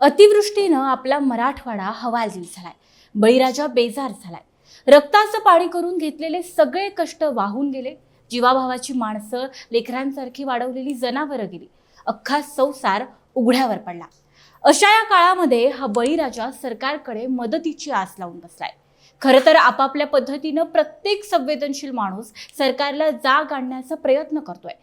अतिवृष्टीनं आपला मराठवाडा हवालदिल झालाय. बळीराजा बेजार झालाय. रक्ताचं पाणी करून घेतलेले सगळे कष्ट वाहून गेले. जीवाभावाची माणसं लेकरांसारखी वाढवलेली जनावरं गेली. अख्खा संसार उघड्यावर पडला. अशा या काळामध्ये हा बळीराजा सरकारकडे मदतीची आस लावून बसलाय. खरं तर आपापल्या पद्धतीनं प्रत्येक संवेदनशील माणूस सरकारला जाग आणण्याचा प्रयत्न करतोय.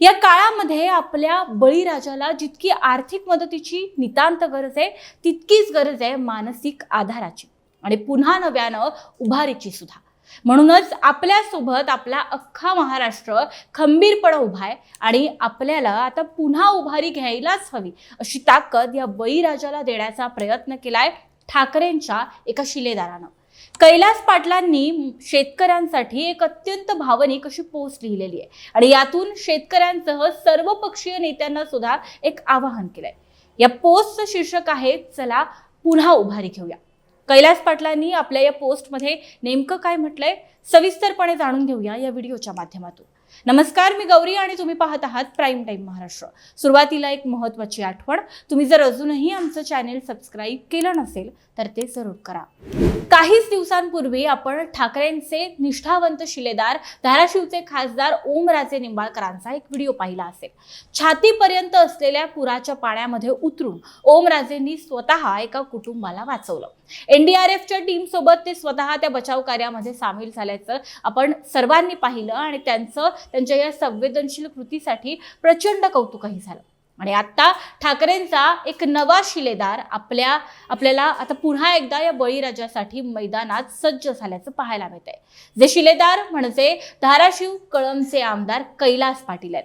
या काळामध्ये आपल्या बळीराजाला जितकी आर्थिक मदतीची नितांत गरज आहे तितकीच गरज आहे मानसिक आधाराची. आणि पुन्हा नव्यानं उभारीची सुद्धा. म्हणूनच आपल्यासोबत आपला अख्खा महाराष्ट्र खंबीरपणे उभा आहे आणि आपल्याला आता पुन्हा उभारी घ्यायलाच हवी अशी ताकद या बळीराजाला देण्याचा प्रयत्न केलाय ठाकरेंच्या एका शिलेदारानं. कैलास पाटलांनी शेतकऱ्यांसाठी एक अत्यंत भावनिक अशी पोस्ट लिहिलेली आहे. आणि यातून शेतकऱ्यांसह सर्व पक्षीय नेत्यांना सुद्धा एक आवाहन केलंय. या पोस्टचं शीर्षक आहे चला पुन्हा उभारी घेऊया. कैलास पाटलांनी आपल्या या पोस्टमध्ये नेमकं काय म्हटलंय सविस्तरपणे जाणून घेऊया या व्हिडिओच्या माध्यमातून. नमस्कार मी गौरी आणि तुम्ही पाहत आहात प्राईम टाईम महाराष्ट्र. सुरुवातीला एक महत्त्वाची आठवण तुम्ही जर अजूनही आमचं चॅनेल सबस्क्राईब केलं नसेल तर ते जरूर करा. काहीच दिवसांपूर्वी आपण ठाकरेंचे निष्ठावंत शिलेदार धाराशिवचे खासदार ओमराजे निंबाळकरांचा एक व्हिडिओ पाहिला असेल. छातीपर्यंत असलेल्या पुराच्या पाण्यामध्ये उतरून ओमराजेंनी स्वतः एका कुटुंबाला वाचवलं. एनडीआरएफच्या टीम सोबत ते स्वतः त्या बचाव कार्यामध्ये सामील झाल्याचं आपण सर्वांनी पाहिलं आणि त्यांचं त्यांच्या या संवेदनशील कृतीसाठी प्रचंड कौतुकही झालं. आणि आता ठाकरेंचा एक नवा शिलेदार आपल्या आपल्याला आता पुन्हा एकदा या बळीराजासाठी मैदानात सज्ज झाल्याचं पाहायला मिळत आहे जे शिलेदार म्हणजे धाराशिव कळमचे आमदार कैलास पाटील आहेत.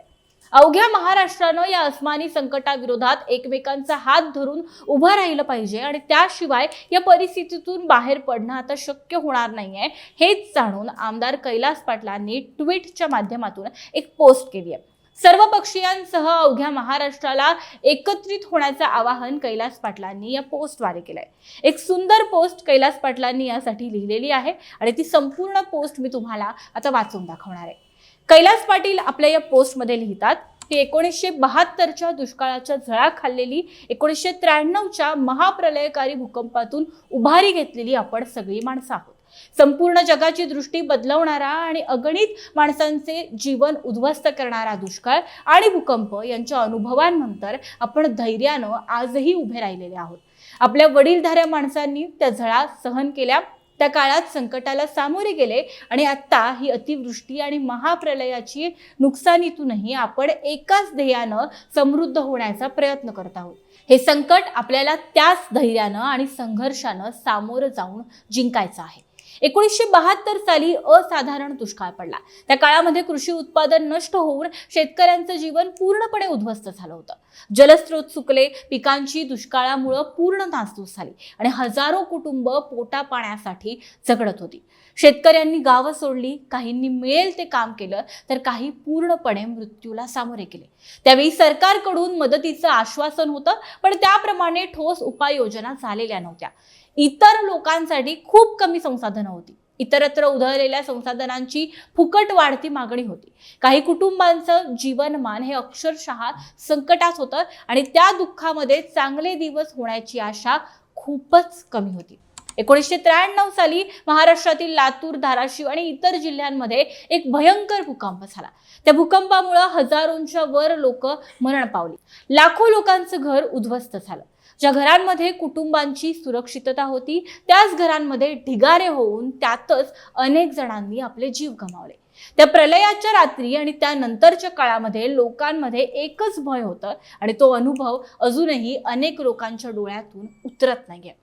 अवघ्या महाराष्ट्रानं या अस्मानी संकटाविरोधात एकमेकांचा हात धरून उभं राहिलं पाहिजे आणि त्याशिवाय या परिस्थितीतून बाहेर पडणं आता शक्य होणार नाहीये हेच जाणून आमदार कैलास पाटलांनी ट्विटच्या माध्यमातून एक पोस्ट केली आहे. सर्व पक्षीयांसह अवघ्या महाराष्ट्राला एकत्रित होण्याचं आवाहन कैलास पाटलांनी या पोस्टद्वारे केलंय. एक सुंदर पोस्ट कैलास पाटलांनी यासाठी लिहिलेली आहे आणि ती संपूर्ण पोस्ट मी तुम्हाला आता वाचून दाखवणार आहे. कैलास पाटील आपल्या या पोस्टमध्ये लिहितात ही एकोणीसशे बहात्तरच्या दुष्काळाच्या झळा खाल्लेली एकोणीसशे त्र्याण्णवच्या महाप्रलयकारी भूकंपातून उभारी घेतलेली आपण सगळी माणसं आहोत. संपूर्ण जगाची दृष्टी बदलवणारा आणि अगणित माणसांचे जीवन उद्ध्वस्त करणारा दुष्काळ आणि भूकंप यांच्या अनुभवांनंतर आपण धैर्यानं आजही उभे राहिलेले आहोत. आपल्या वडीलधाऱ्या माणसांनी त्या झळा सहन केल्या त्या काळात संकटाला सामोरे गेले आणि आत्ता ही अतिवृष्टी आणि महाप्रलयाची नुकसानीतूनही आपण एकाच ध्येयानं समृद्ध होण्याचा प्रयत्न करत आहोत. हे संकट आपल्याला त्याच धैर्यानं आणि संघर्षानं सामोरं जाऊन जिंकायचं आहे. एकोणीसशे बहात्तर साली असाधारण दुष्काळ पडला. त्या काळामध्ये कृषी उत्पादन नष्ट होऊन शेतकऱ्यांचं जीवन पूर्णपणे उद्ध्वस्त झालं होतं. जलस्रोत सुकले पिकांची दुष्काळामुळं पूर्ण नासधूस झाली आणि हजारो कुटुंब पोटा पाण्यासाठी झगडत होती. शेतकऱ्यांनी गावं सोडली काहींनी मिळेल ते काम केलं तर काही पूर्णपणे मृत्यूला सामोरे गेले. त्यावेळी सरकारकडून मदतीचं आश्वासन होतं पण त्याप्रमाणे ठोस उपाययोजना झालेल्या नव्हत्या. इतर लोकांसाठी खूप कमी संसाधनं होती. इतरत्र उधळलेल्या संसाधनांची फुकट वाढती मागणी होती. काही कुटुंबांचं जीवनमान हे अक्षरशः संकटात होतं आणि त्या दुःखामध्ये चांगले दिवस होण्याची आशा खूपच कमी होती. एकोणीसशे त्र्याण्णव साली महाराष्ट्रातील लातूर धाराशिव आणि इतर जिल्ह्यांमध्ये एक भयंकर भूकंप झाला. त्या भूकंपामुळे हजारोंच्या वर लोक मरण पावली. लाखो लोकांचं घर उद्ध्वस्त झालं. ज्या घरांमध्ये कुटुंबांची सुरक्षितता होती त्याच घरांमध्ये ढिगारे होऊन त्यातच अनेक जणांनी आपले जीव गमावले. त्या प्रलयाच्या रात्री आणि त्यानंतरच्या काळामध्ये लोकांमध्ये एकच भय होतं आणि तो अनुभव अजूनही अनेक लोकांच्या डोळ्यातून उतरत नाहीये.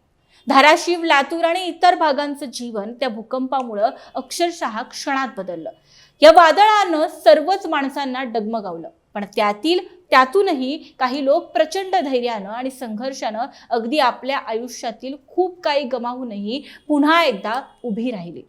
धाराशिव लातूर आणि इतर भागांचं जीवन त्या भूकंपामुळं अक्षरशः क्षणात बदललं. या वादळानं सर्वच माणसांना डगमगावलं पण त्यातील त्यातूनही काही लोक प्रचंड धैर्यानं आणि संघर्षानं अगदी आपल्या आयुष्यातील खूप काही गमावूनही पुन्हा एकदा उभी राहिली.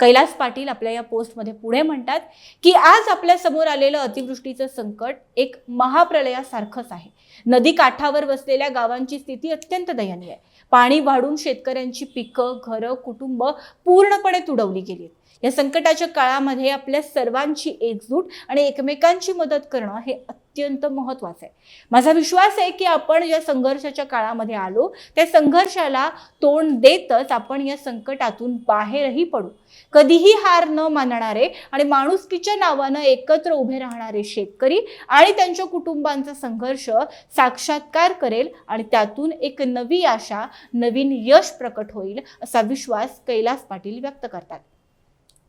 कैलास पाटील आपल्या या पोस्टमध्ये पुढे म्हणतात की आज आपल्यासमोर आलेलं अतिवृष्टीचं संकट एक महाप्रलयासारखंच आहे. नदी काठावर वसलेल्या गावांची स्थिती अत्यंत दयनीय. आहे पाणी वाढून शेतकऱ्यांची पिकं घरं कुटुंब पूर्णपणे तुडवली गेली या संकटाच्या काळामध्ये आपल्या सर्वांची एकजूट आणि एकमेकांची मदत करणं हे अत्यंत महत्त्वाचं आहे. माझा विश्वास आहे की आपण या संघर्षाच्या काळामध्ये आलो त्या संघर्षाला तोंड देतच आपण या संकटातून बाहेरही पडू. कधीही हार न मानणारे आणि माणुसकीच्या नावानं एकत्र उभे राहणारे शेतकरी आणि त्यांच्या कुटुंबांचा संघर्ष साक्षात्कार करेल आणि त्यातून एक नवी आशा नवीन यश प्रकट होईल असा विश्वास कैलास पाटील व्यक्त करतात.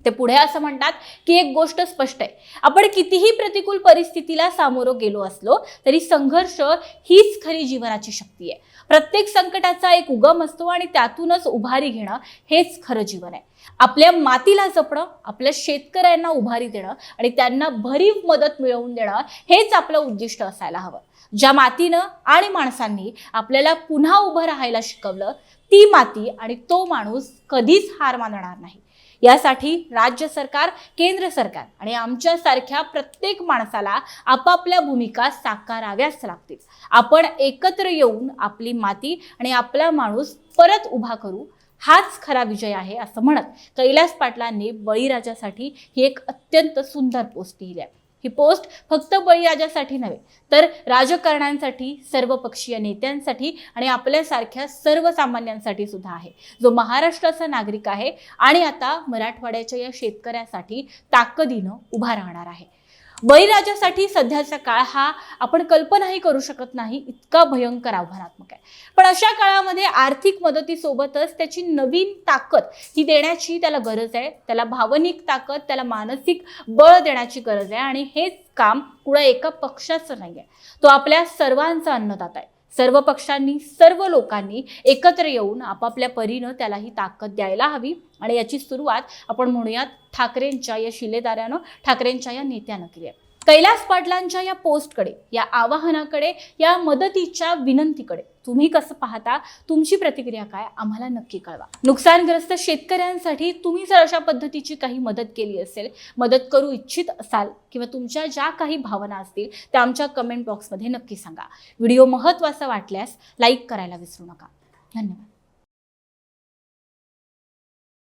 ते पुढे असं म्हणतात की एक गोष्ट स्पष्ट आहे. आपण कितीही प्रतिकूल परिस्थितीला सामोरं गेलो असलो तरी संघर्ष हीच खरी जीवनाची शक्ती आहे. प्रत्येक संकटाचा एक उगम असतो आणि त्यातूनच उभारी घेणं हेच खरं जीवन आहे. आपल्या मातीला जपणं आपल्या शेतकऱ्यांना उभारी देणं आणि त्यांना भरीव मदत मिळवून देणं हेच आपलं उद्दिष्ट असायला हवं. ज्या मातीनं आणि माणसांनी आपल्याला पुन्हा उभं राहायला शिकवलं ती माती आणि तो माणूस कधीच हार मानणार नाही. यासाठी राज्य सरकार केंद्र सरकार आणि आमच्यासारख्या प्रत्येक माणसाला आपापल्या भूमिका साकाराव्याच लागतील. आपण एकत्र येऊन आपली माती आणि आपला माणूस परत उभा करू हाच खरा विजय आहे असं म्हणत कैलास पाटलांनी बळीराजासाठी ही एक अत्यंत सुंदर पोस्ट लिहिली आहे. ही पोस्ट फक्त बळीराजासाठी नव्हे तर राजकारण्यांसाठी सर्वपक्षीय नेत्यांसाठी आणि आपल्यासारख्या सर्वसामान्यांसाठी सुद्धा आहे. जो महाराष्ट्राचा नागरिक आहे आणि आता मराठवाड्याच्या या शेतकऱ्यासाठी ताकदीनं उभा राहणार आहे. बळीराजासाठी सध्याचा काळ हा आपण कल्पनाही करू शकत नाही इतका भयंकर आव्हानात्मक आहे. पण अशा काळामध्ये आर्थिक मदतीसोबतच त्याची नवीन ताकद ही देण्याची त्याला गरज आहे. त्याला भावनिक ताकद त्याला मानसिक बळ देण्याची गरज आहे. आणि हेच काम कुणा एका पक्षाचं नाही आहे तो आपल्या सर्वांचा अन्नदाता आहे. सर्व पक्षांनी सर्व लोकांनी एकत्र येऊन आपापल्या परीनं त्याला ही ताकद द्यायला हवी. आणि याची सुरुवात आपण म्हणूयात ठाकरेंच्या या शिलेदारानं ठाकरेंच्या या नेत्यानं केली आहे. कैलास पाटलांच्या या पोस्टकडे या आवाहनाकडे या मदतीच्या विनंतीकडे तुम्ही कसं पाहता? तुमची प्रतिक्रिया काय? आम्हाला नक्की कळवा. नुकसानग्रस्त शेतकऱ्यांसाठी तुम्ही जर अशा पद्धतीची काही मदत केली असेल मदत करू इच्छित असाल किंवा तुमच्या ज्या काही भावना असतील त्या आमच्या कमेंट बॉक्समध्ये नक्की सांगा. व्हिडिओ महत्त्वाचा वाटल्यास लाईक करायला विसरू नका. धन्यवाद.